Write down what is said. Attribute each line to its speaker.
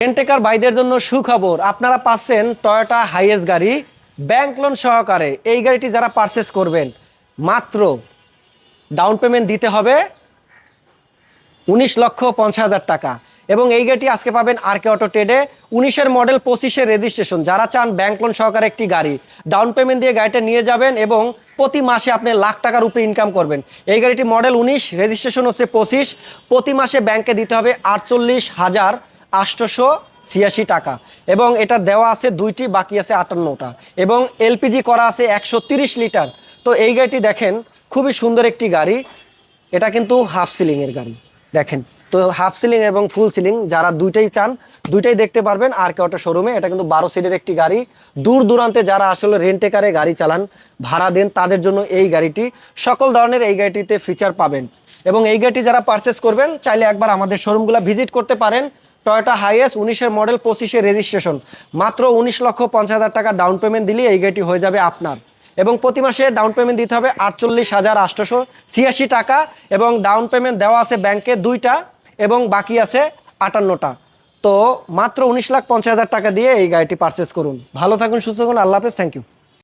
Speaker 1: Rent a car ভাইদের জন্য সুখবর। আপনারা পাচ্ছেন টয়োটা হাইয়েস্ট গাড়ি ব্যাংক লোন সহকারে। এই গাড়িটি যারা পারচেস করবেন, মাত্র ডাউন পেমেন্ট দিতে হবে উনিশ লক্ষ পঞ্চাশ হাজার টাকা। এবং এই গাড়িটি আজকে পাবেন আর কে অটো ট্রেডে উনিশের মডেল পঁচিশের রেজিস্ট্রেশন যারা চান ব্যাংক লোন সহকারে একটি গাড়ি ডাউন পেমেন্ট দিয়ে গাড়িটা নিয়ে যাবেন এবং প্রতি মাসে আপনি লাখ টাকার উপরে ইনকাম করবেন। এই গাড়িটি মডেল উনিশ রেজিস্ট্রেশন হচ্ছে পঁচিশ। প্রতি মাসে ব্যাংকে দিতে হবে আটচল্লিশ হাজার আটশোশো ছিয়াশি টাকা। এবং এটা দেওয়া আছে দুইটি, বাকি আছে আটান্নটা। এবং এলপিজি করা আছে একশো লিটার। তো এই গাড়িটি দেখেন, খুবই সুন্দর একটি গাড়ি। এটা কিন্তু হাফ সিলিংয়ের গাড়ি, দেখেন। তো হাফ সিলিং এবং ফুল সিলিং, যারা দুইটাই চান, দুইটাই দেখতে পারবেন আর কে অটো শোরুমে। এটা কিন্তু বারো সিটের একটি গাড়ি। দূর দূরান্তে যারা আসলে রেন্টে কারে গাড়ি চালান, ভাড়া দেন, তাদের জন্য এই গাড়িটি, সকল ধরনের এই গাড়িটিতে ফিচার পাবেন। এবং এই গাড়িটি যারা পারচেস করবেন, চাইলে একবার আমাদের শোরুমগুলো ভিজিট করতে পারেন। টয়োটা হাইয়েস্ট উনিশের মডেল পঁচিশের রেজিস্ট্রেশন মাত্র উনিশ লক্ষ পঞ্চাশ হাজার টাকা ডাউন পেমেন্ট দিলে এই গাড়িটি হয়ে যাবে আপনার। এবং প্রতি মাসে ডাউন পেমেন্ট দিতে হবে আটচল্লিশ হাজার আটশোশো ছিয়াশি টাকা এবং ডাউন পেমেন্ট দেওয়া আছে ব্যাংকে দুইটা এবং বাকি আছে আটান্নটা। তো মাত্র উনিশ লাখ পঞ্চাশ হাজার টাকা দিয়ে এই গাড়িটি পারচেস করুন। ভালো থাকুন, সুস্থ থাকুন, আল্লাহ হাফেজ থ্যাংক ইউ